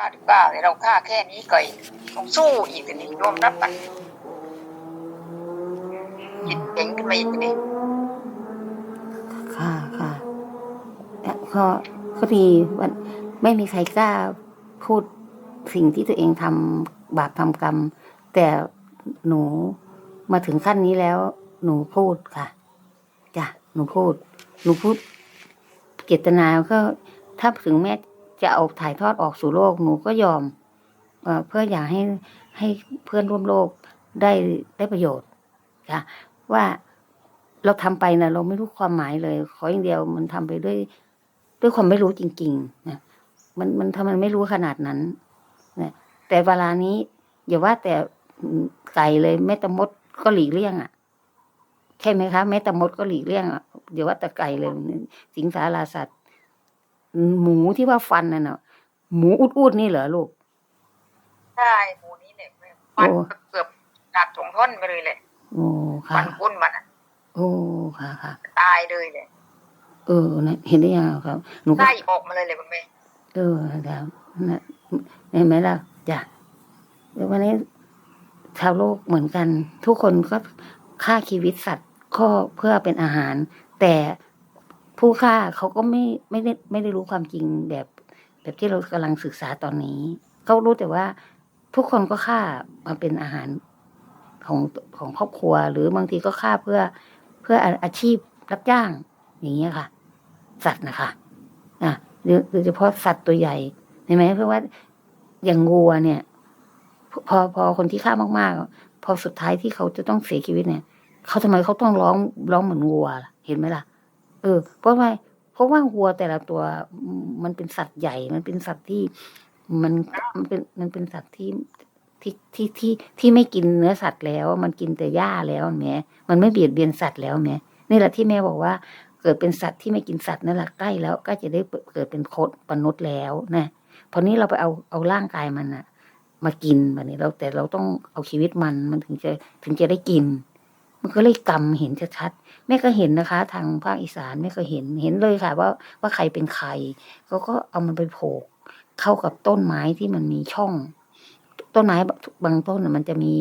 ฆ่าดีกว่าแต่เราฆ่าแค่นี้ก็ต้องสู้อีกทีนี้ยอมรับมันจิตเก่งขึ้นมาอีกนี้ค่ะค่ะแล้วก็ก็ดีวันไม่มีใครกล้าพูดสิ่งที่ตัวเองทำบาปทำกรรม แต่หนูมาถึงขั้นนี้แล้ว หนูพูดค่ะจ้ะหนูพูด หนูพูดเจตนาก็ถ้าถึงแม้ จะเอาถ่ายทอดออกสู่โลกหนูก็ยอมเพื่ออยากให้ให้เพื่อนร่วมโลกได้ได้ประโยชน์ค่ะว่าเราทำไปนะเราไม่รู้ความหมายเลย ขออย่างเดียวมันทำไปด้วย ด้วยความไม่รู้จริงๆนะมันมันทำไมไม่รู้ขนาดนั้นนะแต่เวลานี้ อย่าว่าแต่ไก่เลยแม้แต่มดก็หลีกเลี่ยงอะใช่ไหมคะแม้แต่มดก็หลีกเลี่ยงอะอย่าว่าแต่ไก่เลยสิงสาราสัตว์ หมูที่ว่าฟันน่ะเนาะหมูอุดๆนี่เหรอลูก ใช่หมูนี้เนี่ยฟันโอ้เกือบขาดสองท่อนไปเลยแหละโอ้ค่ะฟันก้นมันอะโอ้ค่ะค่ะตายเลยเลยเออนะเห็นได้ยังครับหนูก็ไล่ออกมาเลยเลยคุณแม่เออแล้วนะเห็นไหมล่ะจ้ะเดี๋ยววันนี้ชาวโลกเหมือนกัน ทุกคนก็ฆ่าชีวิตสัตว์ข้อเพื่อเป็นอาหาร แต่ ผู้ฆ่าเขาก็ไม่ไม่ได้ไม่ได้รู้ความจริงแบบแบบที่เรากำลังศึกษาตอนนี้เขารู้แต่ว่าทุกคนก็ฆ่ามาเป็นอาหารของของครอบครัว หรือบางทีก็ฆ่าเพื่อเพื่ออาชีพรับจ้าง อย่างเงี้ยค่ะ สัตว์นะคะอะโดยโดยเฉพาะสัตว์ตัวใหญ่เห็นไหมเพราะว่าอย่างงัวเนี่ย พอพอคนที่ฆ่ามากๆ พอสุดท้ายที่เขาจะต้องเสียชีวิตเนี่ยเขาทำไมเขาต้องร้องร้องเหมือนวัวเห็นไหมล่ะ เออ เพราะว่าเพราะว่าวัวแต่ละตัวมันเป็นสัตว์ใหญ่ มันเป็นสัตว์ที่มันมันเป็นมันเป็นสัตว์ที่ที่ที่ที่ที่ไม่กินเนื้อสัตว์แล้ว มันกินแต่หญ้าแล้วแหมมันไม่เบียดเบียนสัตว์แล้วแหมนี่แหละที่แม่บอกว่าเกิดเป็นสัตว์ที่ไม่กินสัตว์นั่นแหละใกล้แล้ว ก็จะได้เกิดเป็นโคดมนุษย์แล้วนะพอนี้เราไปเอาเอาร่างกายมันอะมากินแบบนี้เราแต่เราต้องเอาชีวิตมันมันถึงจะถึงจะได้กิน มันก็เลยกำเห็นชัดๆแม่ก็เห็นนะคะ ทางภาคอีสานแม่ก็เห็นเห็นเลยค่ะว่าว่าใครเป็นใครเขาก็เอามันไปโผกเข้ากับต้นไม้ที่มันมีช่อง ต้นไม้บางต้นมันจะมี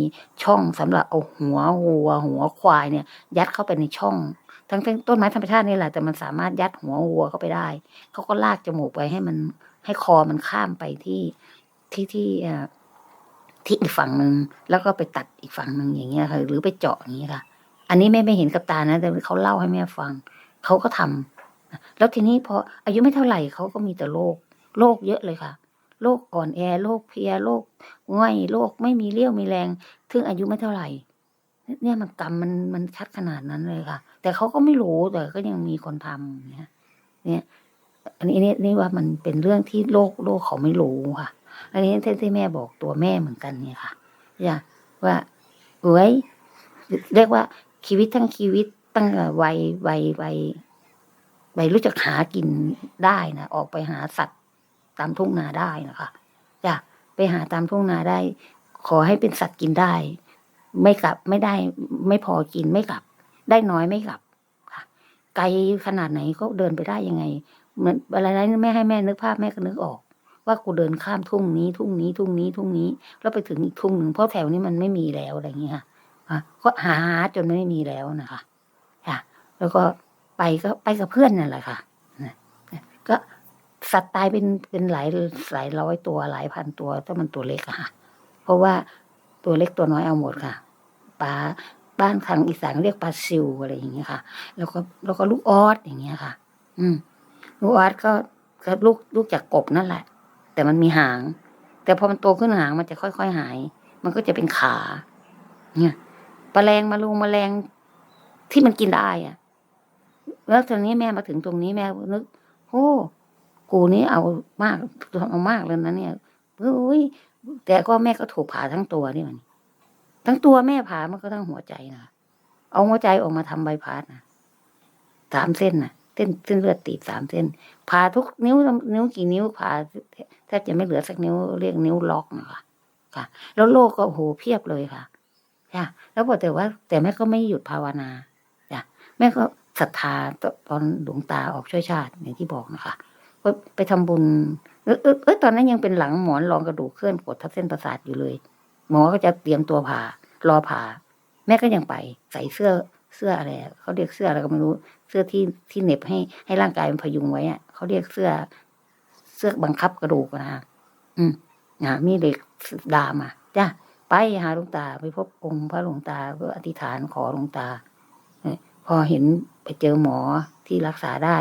ช่องสำหรับเอาหัววัว หัวควายเนี่ย ยัดเข้าไปในช่อง ทั้งต้นไม้ธรรมชาตินี่แหละแต่มันสามารถยัดหัววัวเข้าไปได้เขาก็ลากจมูกไปให้มันให้คอมันข้ามไปที่ที่ที่อ่ที่อีกฝั่งหนึ่งแล้วก็ไปตัดอีกฝั่งหนึ่งอย่างเงี้ยค่ะหรือไปเจาะอย่างเงี้ยค่ะ อันนี้แม่ไม่เห็นกับตานะ แต่เขาเล่าให้แม่ฟัง เขาก็ทำแล้วทีนี้พออายุไม่เท่าไหร่เขาก็มีแต่โรคโรคเยอะเลยค่ะโรคอ่อนแอโรคเพลียโรคง่อยโรคไม่มีเรี่ยวมีแรงซึ่งอายุไม่เท่าไหร่ เนี่ยมันกรรมมันมันชัดขนาดนั้นเลยค่ะ แต่เขาก็ไม่รู้แต่ก็ยังมีคนทำเนี่ยเนี่ยอันนี้นี่นี่ว่ามันเป็นเรื่องที่โลกโลกเขาไม่รู้ค่ะ อันนี้ที่ที่แม่บอกตัวแม่เหมือนกันเนี่ยค่ะอย่าว่าเอ้ยเรียกว่า ชีวิตทั้งชีวิตตั้งแต่วัยวัยวัยวัยรู้จักหากินได้นะออกไปหาสัตว์ตามทุ่งนาได้นะคะจ้ะไปหาตามทุ่งนาได้ ขอให้เป็นสัตว์กินได้ ไม่กลับไม่ได้ ไม่พอกินไม่กลับ ได้น้อยไม่กลับค่ะ ไกลขนาดไหนก็เดินไปได้ยังไง เหมือนอะไรนะแม่ให้แม่นึกภาพแม่ก็นึกออก ว่ากูเดินข้ามทุ่งนี้ ทุ่งนี้ทุ่งนี้ทุ่งนี้ แล้วไปถึงอีกทุ่งหนึ่งเพราะแถวนี้มันไม่มีแล้วอะไรอย่างเงี้ยค่ะ อะก็หาจนไม่มีแล้วนะคะค่ะ แล้วก็ไปก็ไปกับเพื่อนนั่นแหละค่ะนะก็สัตว์ตายเป็นเป็นหลายหลายร้อยตัวหลายพันตัวถ้ามันตัวเล็กอะค่ะ เพราะว่าตัวเล็กตัวน้อยเอาหมดค่ะปลาบ้านทางอีสานเรียกปลาซิวอะไรอย่างเงี้ยค่ะ แล้วก็แล้วก็ลูกออสอย่างเงี้ยค่ะ อืม ลูกออสก็ก็ลูกลูกจากกบนั่นแหละ แต่มันมีหาง แต่พอมันโตขึ้นหางมันจะค่อยๆหาย มันก็จะเป็นขา เนี่ย ปแมลงมาลูแมลงที่มันกินได้อะแล้วตอนนี้แม่มาถึงตรงนี้แม่นึกโอ้กูนี่เอามากเอามากเลยนะเนี่ยเฮ้ยแต่ก็แม่ก็ถูกผ่าทั้งตัวนี่มันทั้งตัวแม่ผ่ามันก็ทั้งหัวใจนะเอาหัวใจออกมาทำใบพัดนะสามเส้นนะเส้นเส้นเลือดตีบสามเส้นผ่าทุกนิ้วนิ้วกี่นิ้วผ่าแทบจะไม่เหลือสักนิ้วเรียกนิ้วล็อกนะคะค่ะ แล้วโรคก็โหเพียบเลยค่ะ ค่ะแล้วบอกแต่ว่า แต่แม่ก็ไม่หยุดภาวนาจ้ะแม่ก็ศรัทธาตอนหลวงตาออกช่วยชาติอย่างที่บอกนะคะก็ไปทำบุญเออเออตอนนั้นยังเป็นหลังหมอนรองกระดูกเคลื่อนกดทับเส้นประสาทอยู่เลย หมอก็จะเตรียมตัวผ่ารอผ่า แม่ก็ยังไป ใส่เสื้อเสื้ออะไรเขาเรียกเสื้ออะไรก็ไม่รู้ เสื้อที่ที่เน็บให้ให้ร่างกายมันพยุงไว้อะเขาเรียกเสื้อเสื้อบังคับกระดูกนะอืมอ่ามีเด็กดามาจ้ะ ไปหาหลวงตาไปพบองค์พระหลวงตาเพื่ออธิษฐานขอหลวงตาพอเห็นไปเจอหมอที่รักษาได้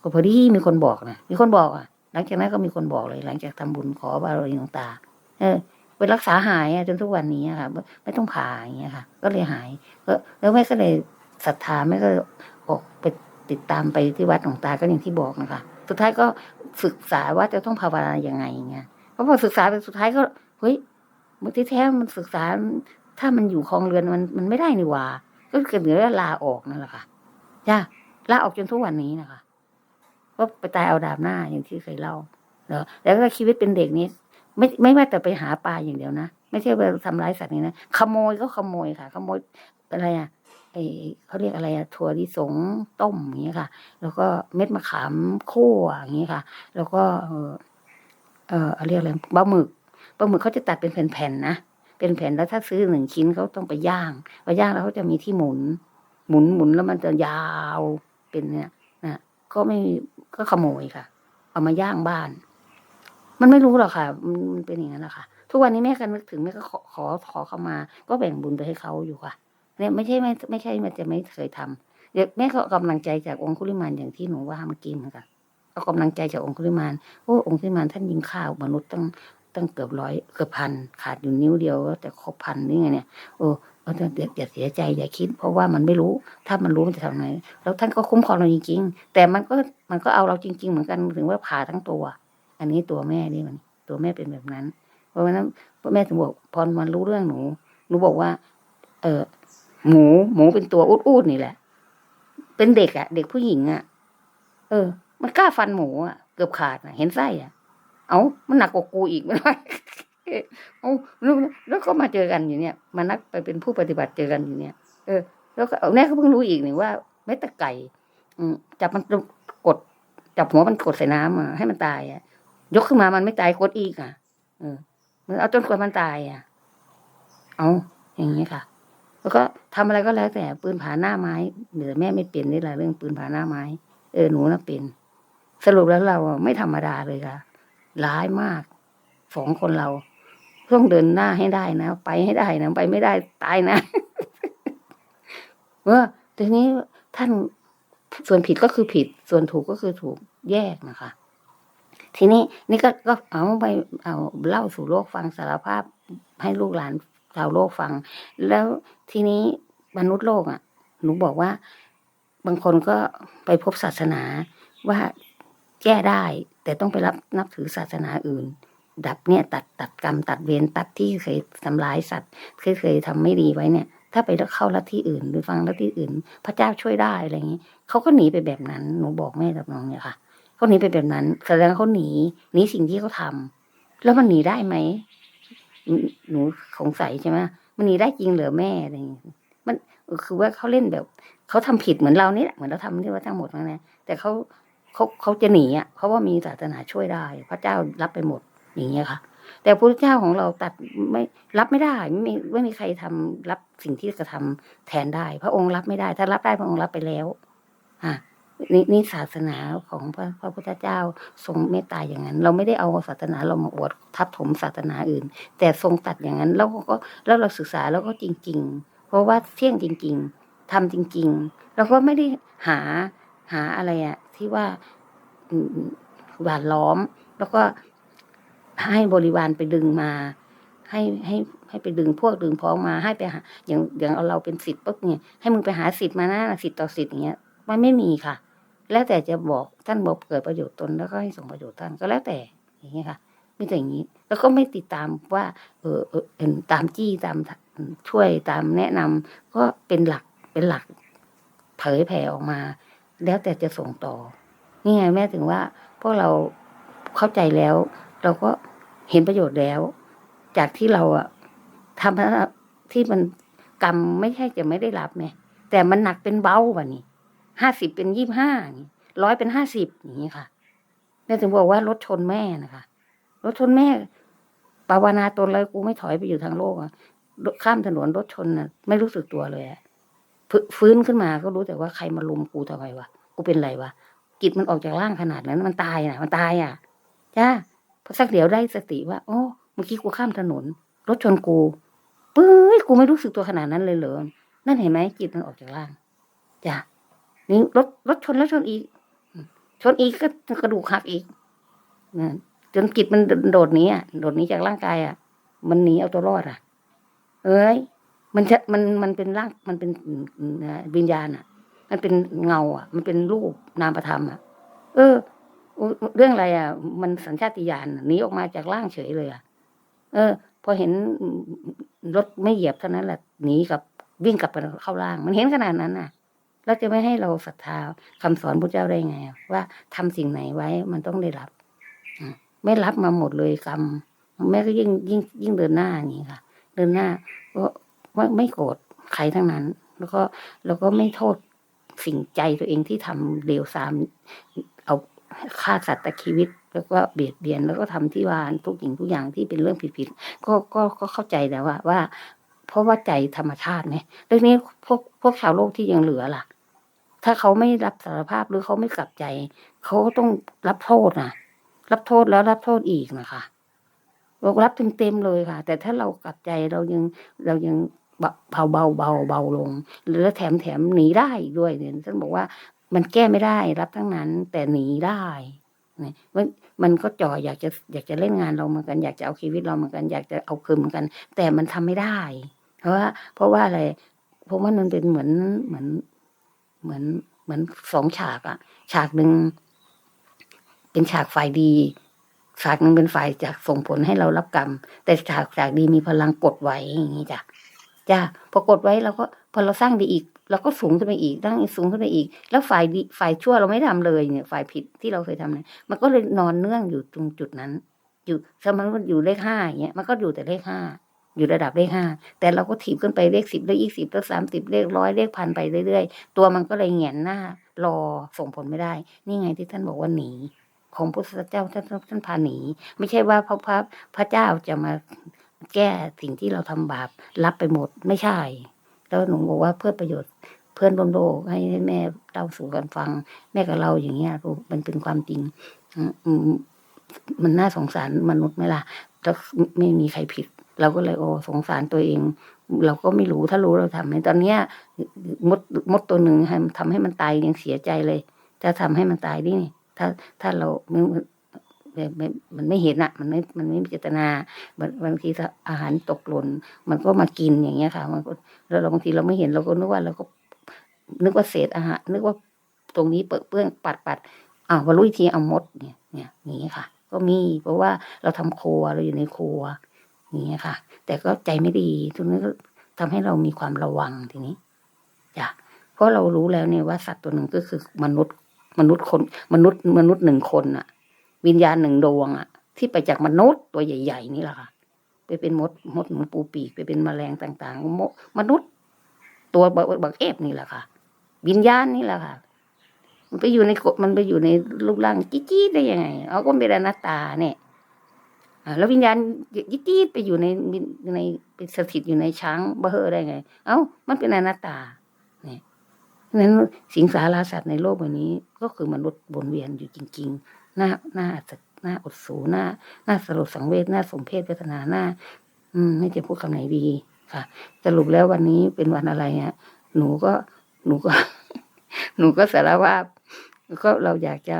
ก็พอดีมีคนบอกนะมีคนบอกอะ หลังจากนั้นก็มีคนบอกเลย หลังจากทำบุญขอบารมีหลวงตา เออไปรักษาหายจนทุกวันนี้ค่ะ ไม่ต้องผ่าอย่างเงี้ยค่ะ ก็เลยหายก็แล้วแม่ก็เลยศรัทธาแม่ก็ออกไปติดตามไปที่วัดหลวงตาก็อย่างที่บอกนะคะ สุดท้ายก็ศึกษาว่าจะต้องภาวนายังไงเงี้ยพราะพอศึกษาไปสุดท้ายก็เฮ้ย มันที่แท้มันศึกษา ถ้ามันอยู่คลองเรือนมันมันไม่ได้นี่หว่า ก็เกิดเหนือลาออกนั่นแหละค่ะจ้าลาออกจนทุกวันนี้นะคะก็ไปตายเอาดาบหน้าอย่างที่เคยเล่าเนอะแล้วก็ชีวิตเป็นเด็กนี้ ไม่ไม่ว่าแต่ไปหาปลาอย่างเดียวนะไม่ใช่ไปทำร้ายสัตว์นี่นะขโมยก็ขโมยค่ะ ขโมยอะไรอะไอเขาเรียกอะไรอะถั่วลิสงต้มอย่างเงี้ยค่ะ แล้วก็เม็ดมะขามคั่วอย่างเงี้ยค่ะ แล้วก็ เออเออเรียกอะไรปลาหมึก ปลาหมึกเขาจะตัดเป็นแผ่นๆนะเป็นแผ่นแล้วถ้าซื้อหนึ่งชิ้นเขาต้องไปย่างไปย่างแล้วเขาจะมีที่หมุน หมุนหมุนแล้วมันจะยาวเป็นเนี่ยนะก็ไม่ก็ขโมยค่ะ เอามาย่างบ้าน มันไม่รู้หรอกค่ะ มันเป็นอย่างนั้นแหละค่ะ ทุกวันนี้แม่ก็นึกถึงแม่ก็ขอขอขอเขามา ก็แบ่งบุญไปให้เขาอยู่ค่ะ เนี่ยไม่ใช่ไม่ไม่ใช่มันจะไม่เคยทำเดี๋ยวแม่ก็เอากำลังใจจากองคุลิมานอย่างที่หนูว่าเมื่อกี้เหมือนกันเอากำลังใจจากองคุลิมานโอ้องคุลิมานท่านยิงข้าวมนุษย์ตั้ง ตั้งเกือบร้อยเกือบพันขาดอยู่นิ้วเดียวแต่ครบพันนี่ไงเนี่ยโอ้เอาเถอะอย่าอย่าเสียใจอย่าคิด เพราะว่ามันไม่รู้ ถ้ามันรู้มันจะทำไงแล้วท่านก็คุ้มครองเราจริง ๆ แต่มันก็มันก็เอาเราจริง ๆ เหมือนกันถึงว่าผ่าทั้งตัว อันนี้ตัวแม่นี่มันตัวแม่เป็นแบบนั้น เพราะฉะนั้นแม่ถึงบอกพอมันรู้เรื่องหนูหนูบอกว่า เออหมูหมูเป็นตัวอุดๆนี่แหละ เป็นเด็กอะเด็กผู้หญิงอะเออ มันกล้าฟันหมูอะเกือบขาดอะเห็นไส้อะ เอามันหนักกว่ากูอีกไม่ได้เอาแล้วแล้วก็มาเจอกันอยู่เนี่ย มานัดไปเป็นผู้ปฏิบัติเจอกันอยู่เนี่ย เออ แล้วก็แม่ก็เพิ่งรู้อีกหนี่งว่าเม็ดตะไก่อืจับมันกด จับหัวมันกดใส่น้ำอะให้มันตายอะยกขึ้นมามันไม่ตายกดอีกอะ เออมันเอาจนกว่ามันตายอะ เอาอย่างนี้ค่ะ แล้วก็ทำอะไรก็แล้วแต่ปืนผาหน้าไม้เดี๋ยวแม่ไม่เป็นนี่แหละเรื่องปืนผาหน้าไม้ เออหนูน่ะเป็น สรุปแล้วเราไม่ธรรมดาเลยค่ะ ร้ายมากสองคนเราต้องเดินหน้าให้ได้นะไปให้ได้นะไปไม่ได้ตายนะเออทีนี้ท่านส่วนผิดก็คือผิด ส่วนถูกก็คือถูกแยกนะคะ ทีนี้นี่ก็ก็เอาไปเอาเล่าสู่โลกฟังสารภาพให้ลูกหลานชาวโลกฟัง แล้วทีนี้มนุษย์โลกอะ หนูบอกว่า บางคนก็ไปพบศาสนาว่าแก้ได้ แต่ต้องไปรับนับถือศาสนาอื่น ดับเนี่ยตัดตัดกรรมตัดเวรตัดที่เคยทำร้ายสัตว์เคยเคยทำไม่ดีไว้เนี่ย ถ้าไปเข้าลัทธิอื่น หรือฟังลัทธิอื่น พระเจ้าช่วยได้อะไรอย่างนี้เขาก็หนีไปแบบนั้นหนูบอกแม่กับน้องเนี่ยค่ะเขาหนีไปแบบนั้นแสดงเขาหนีหนีสิ่งที่เขาทำแล้วมันหนีได้ไหมหนูสงสัยใช่ไหมมันหนีได้จริงเหรอแม่อะไรอย่างเงี้ยมันคือว่าเขาเล่นแบบเขาทำผิดเหมือนเรานี่แหละเหมือนเราทำที่ว่าทั้งหมดนั่นแหละแต่เขา เขาเขาจะหนีอะเพราะว่ามีศาสนาช่วยได้ พระเจ้ารับไปหมดอย่างเงี้ยค่ะ แต่พระเจ้าของเราตัดไม่รับไม่ได้ไม่มีไม่มีใครทำรับสิ่งที่กระทำแทนได้ พระองค์รับไม่ได้ ถ้ารับได้พระองค์รับไปแล้ว อะนี่นี่ศาสนาของพระพระพุทธเจ้าทรงเมตตาอย่างนั้น เราไม่ได้เอาศาสนาเรามาอวดทับถมศาสนาอื่น แต่ทรงตัดอย่างนั้น แล้วก็แล้วเราศึกษาแล้วก็จริง ๆ เพราะว่าเที่ยงจริง ๆทำจริง ๆ แล้วก็ไม่ได้หาหาอะไรอะ ที่ว่าหวานล้อม แล้วก็ให้บริวารไปดึงมา ให้ให้ให้ไปดึงพวกดึงพ้องมาให้ไปหาอย่างอย่างเอาเราเป็นสิทธิ์ปุ๊บเนี่ยให้มึงไปหาสิทธิ์มานะสิทธิ์ต่อสิทธิ์อย่างเงี้ยมันไม่มีค่ะ แล้วแต่จะบอกท่านบอกเกิดประโยชน์ตนแล้วก็ให้ส่งประโยชน์ท่านก็แล้วแต่อย่างเงี้ยค่ะมีแต่อย่างนี้ แล้วก็ไม่ติดตามว่า เออเออตามจี้ตามช่วยตามแนะนำก็เป็นหลักเป็นหลักเผยแผ่ออกมา แล้วแต่จะส่งต่อ นี่ไงแม่ถึงว่าพวกเราเข้าใจแล้ว เราก็เห็นประโยชน์แล้ว จากที่เราอะทำที่มันกรรมไม่ใช่จะไม่ได้รับไงแต่มันหนักเป็นเบาว่ะนี่ห้าสิบเป็นยี่ห้าร้อยเป็นห้าสิบอย่างนี้ค่ะแม่ถึงบอกว่ารถชนแม่นะคะรถชนแม่ภาวนาตนเลยกูไม่ถอยไปอยู่ทางโลกอะข้ามถนนรถชนน่ะ ไม่รู้สึกตัวเลยอะ ฟฟื้นขึ้นมาก็รู้แต่ว่าใครมาลุมกูทำไมวะกูเป็นไรวะจิตมันออกจากร่างขนาดนั้นมันตายนะมันตายอะจ้าพอสักเดี๋ยวได้สติว่าโอ้เมื่อกี้กูข้ามถนน รถชนกูปื้ยกูไม่รู้สึกตัวขนาดนั้นเลยเหรอนั่นเห็นไหมจิตมันออกจากร่างจ้านี่รถรถชนแล้วชนอีก ชนอีกก็กระดูกหักอีกนจนจิตมันโดดหนีอะโดดหนีจากร่างกายอะ มันหนีเอาตัวรอดอะ เอ้ย มันจะมันมันเป็นร่างมันเป็นวิญญาณอะ มันเป็นเงาอะ มันเป็นรูปนามประธรรมอะ เออ เรื่องอะไรอะ มันสัญชาติญาณหนีออกมาจากร่างเฉยเลยอะ เออ พอเห็นรถไม่เหยียบเท่านั้นแหละหนีกับวิ่งกลับไปเข้าร่าง มันเห็นขนาดนั้นน่ะแล้วจะไม่ให้เราศรัทธาคำสอนพระเจ้าได้ไง ว่าทำสิ่งไหนไว้มันต้องได้รับไม่รับมาหมดเลยกรรมแม่ก็ยิ่งยิ่งยิ่งเดินหน้าอย่างนี้ค่ะ เดินหน้าก็ ไม่ไม่โกรธใครทั้งนั้น แล้วก็แล้วก็ไม่โทษสิ่งใจตัวเองที่ทำเลวทรามเอาฆ่าสัตว์ตัดชีวิต แล้วก็เบียดเบียน แล้วก็ทำที่วานทุกสิ่งทุกอย่างที่เป็นเรื่องผิดๆก็ก็ก็เข้าใจแต่ว่าว่า เพราะว่าใจธรรมชาติเนี่ยเรื่องนี้พวกพวกชาวโลกที่ยังเหลือล่ะ ถ้าเขาไม่รับสารภาพหรือเขาไม่กลับใจ เขาก็ต้องรับโทษนะรับโทษแล้วรับโทษอีกนะคะ เรารับเต็มๆเลยค่ะ แต่ถ้าเรากลับใจเรายังเรายังเบาเบาเบาเบาลง หรือแถมแถมหนีได้อีกด้วยเนี่ยท่านบอกว่ามันแก้ไม่ได้รับทั้งนั้น แต่หนีได้นี่มันมันก็จ่ออยากจะอยากจะเล่นงานเราเหมือนกันอยากจะเอาชีวิตเราเหมือนกันอยากจะเอาคืนเหมือนกัน แต่มันทำไม่ได้ เพราะว่าเพราะว่าอะไรเพราะว่ามันเป็นเหมือนเหมือนเหมือนเหมือนสองฉากอะฉากหนึ่งเป็นฉากฝ่ายดี ฉากหนึ่งเป็นฝ่ายจากส่งผลให้เรารับกรรม แต่ฉากฉากดีมีพลังกดไว้อย่างนี้จ้ะจ้ะพอกดไว้เราก็พอเราสร้างดีอีกเราก็สูงขึ้นไปอีกตั้งสูงขึ้นไปอีก แล้วฝ่ายดีฝ่ายชั่วเราไม่ทำเลยเนี่ย ฝ่ายผิดที่เราเคยทำเนี่ยมันก็เลยนอนเนื่องอยู่ตรงจุดนั้น อยู่สมมติว่าอยู่เลขห้าอย่างเงี้ยมันก็อยู่แต่เลขห้าอยู่ระดับเลขห้าแต่เราก็ถีบขึ้นไปเลขสิบเลขยี่สิบเลขสามสิบเลขร้อยเลขพันไปเรื่อยๆ ตัวมันก็เลยแหงนหน้ารอส่งผลไม่ได้ นี่ไงที่ท่านบอกว่าหนี ของพุทธเจ้าท่านท่านพาหนี ไม่ใช่ว่าพระพระพระเจ้าจะมาแก้สิ่งที่เราทำบาปรับไปหมดไม่ใช่ แล้วหนูบอกว่าเพื่อประโยชน์เพื่อนร่วมโลกให้แม่เล่าสู่กันฟัง แม่กับเราอย่างเงี้ยลูกมันเป็นความจริงมันน่าสงสารมนุษย์ไหมล่ะแล้วไม่มีใครผิด เราก็เลยโอ้สงสารตัวเอง เราก็ไม่รู้ถ้ารู้เราทำไหมตอนเนี้ยมดมดตัวหนึ่งทำให้มันตายยังเสียใจเลย จะทำให้มันตายดินี่ ถ้าถ้าเราไม่มันไม่เห็นอะมันไม่มันไม่มีเจตนาบางบางทีถ้าอาหารตกหล่นมันก็มากินอย่างเงี้ยค่ะ มันก็แล้วเราบางทีเราไม่เห็นเราก็นึกว่าเราก็ นึกว่าเศษอาหารนึกว่าตรงนี้เปื้อเปื้อนปัดปัดอ้าวมารู้ทีเอามดเนี่ยเนี่ยอย่างเงี้ยค่ะ ก็มีเพราะว่าเราทำครัวเราอยู่ในครัวอย่างเงี้ยค่ะ แต่ก็ใจไม่ดีตรงนี้ก็ทำให้เรามีความระวังทีนี้จ้ะเพราะเรารู้แล้วเนี่ยว่าสัตว์ตัวหนึ่งก็คือมนุษย์ มนุษย์คนมนุษย์มนุษย์หนึ่งคนอะวิญญาณหนึ่งดวงอะที่ไปจากมนุษย์ตัวใหญ่ ๆ นี่แหละค่ะไปเป็นมดมดหนูปูปีกไปเป็นแมลงต่างๆมมนุษย์ ตัวบักเอฟนี่แหละค่ะ วิญญาณนี่แหละค่ะ มันไปอยู่ในกฎมันไปอยู่ในรูปร่างจี้ๆได้ยังไงเอาก็เป็นอนัตตาเนี่ยแล้ววิญญาณจี้ๆไปอยู่ในในเป็นสถิตอยู่ในช้างเบอร์ได้ไง เอ้ามันเป็นอนัตตาเนี่ย เพราะฉะนั้นสิงสาราสัตว์ในโลกใบนี้ ก็คือมนุษย์วนเวียนอยู่จริงๆหน้าหน้าอัศหน้าอดสูหน้าหน้าสลดสังเวชหน้าสมเพศเวทนาหน้า อืมไม่จะพูดคำไหนดีค่ะสรุปแล้ววันนี้เป็นวันอะไรอะหนูก็หนูก็ หนูก็สารภาพก็เราอยากจะ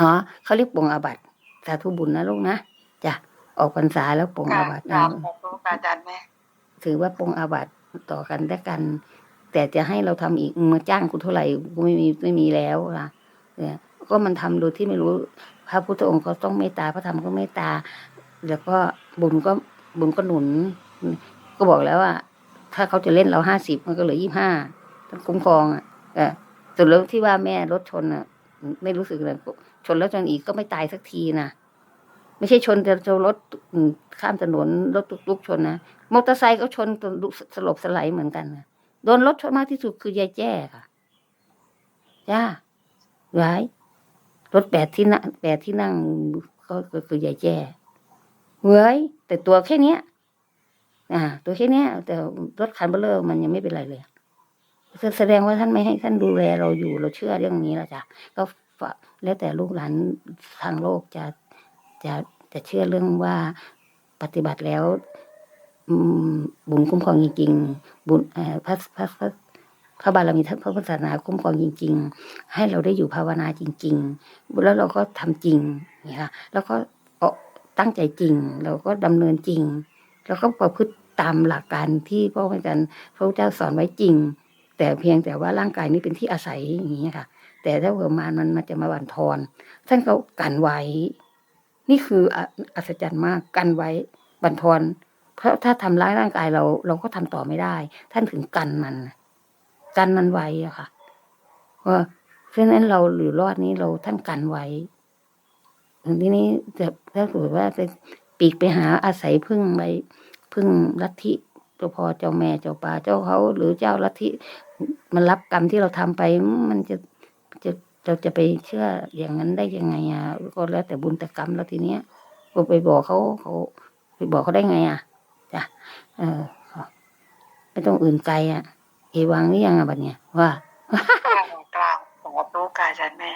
อ๋อเขาเรียกปรงอาบัติสาธุบุญนะลูกนะจ้ะออกพรรษาแล้วปรงค่ะอาบัติกรานะบขอบคุณอาจารย์แม่ถือว่าปรงอาบัติต่อกันได้กัน แต่จะให้เราทำอีกมาจ้างกูเท่าไหร่กูไม่มีไม่มีแล้วนะเนี่ยก็มันทำโดยที่ไม่รู้ พระพุทธองค์ก็ต้องเมตตาพระธรรมก็เมตตา แล้วก็บุญก็บุญก็หนุน ก็บอกแล้วว่า ถ้าเขาจะเล่นเราห้าสิบมันก็เหลือยี่ห้าต้องคุ้มครองอะเออส่วนเรื่องที่ว่าแม่รถชนอะ ไม่รู้สึกเลยชนแล้วชนอีกก็ไม่ตายสักทีนะไม่ใช่ชนแต่รถข้ามถนนรถตุกๆชนนะมอเตอร์ไซค์ก็ชนจนสลบสลายเหมือนกันนะ โดนรถชนมากที่สุดคือยายแจ้ค่ะจ้าร้ายรถแปดที่นั่งแปดที่นั่งก็คือยายแจ้เว้ยแต่ตัวแค่เนี้ยอ่า ตัวแค่เนี้ย แต่รถคันเบลเลอร์มันยังไม่เป็นไรเลยแสดงว่าท่านไม่ให้ท่านดูแลเราอยู่เราเชื่อเรื่องนี้แล้วจ้ะก็แล้วแต่ลูกหลานทางโลกจะจะจะเชื่อเรื่องว่าปฏิบัติแล้ว บุญคุ้มครองจริง ๆ บุญเอ่อพระพระพระพระบารมีท่านพระพุทธศาสนาคุ้มครองจริง ๆ ให้เราได้อยู่ภาวนาจริง ๆ แล้วเราก็ทำจริงนี่ค่ะแล้วก็ตั้งใจจริง เราก็ดำเนินจริง แล้วก็ประพฤติตามหลักการที่พระอาจารย์พระพุทธเจ้าสอนไว้จริง แต่เพียงแต่ว่าร่างกายนี้เป็นที่อาศัยอย่างนี้ค่ะ แต่ถ้าเกิดมามันมันจะมาบั่นทอนท่านก็กันไว้ นี่คืออัศจรรย์มากกันไว้บั่นทอน เพราะถ้าทำร้ายร่างกายเรา เราก็ทำต่อไม่ได้ ท่านถึงกันมัน กันมันไว้อะค่ะว่าเพราะฉะนั้นเราหรือรอดนี้เราท่านกันไว้ทีนี้จะถ้าเกิว่าไปปีกไปหาอาศัยพึ่งไปพึ่งลัทธิเจ้าพ่อเจ้าแม่เจ้าป่าเจ้าเขา หรือเจ้าลัทธิมันรับกรรมที่เราทำไป มันจะจะเราจะไปเชื่ออย่างนั้นได้ยังไงอะก็แล้วแต่บุญแต่กรรมแล้วทีเนี้ยก็ไปบอกเขาเขาไปบอกเขาได้ไงอะ จ้ะเออไม่ต้องอื่นไกลอะเอวังหรือยังอะบัดเนี้ยว่า กลางกลางผมรับรู้กายใจแม่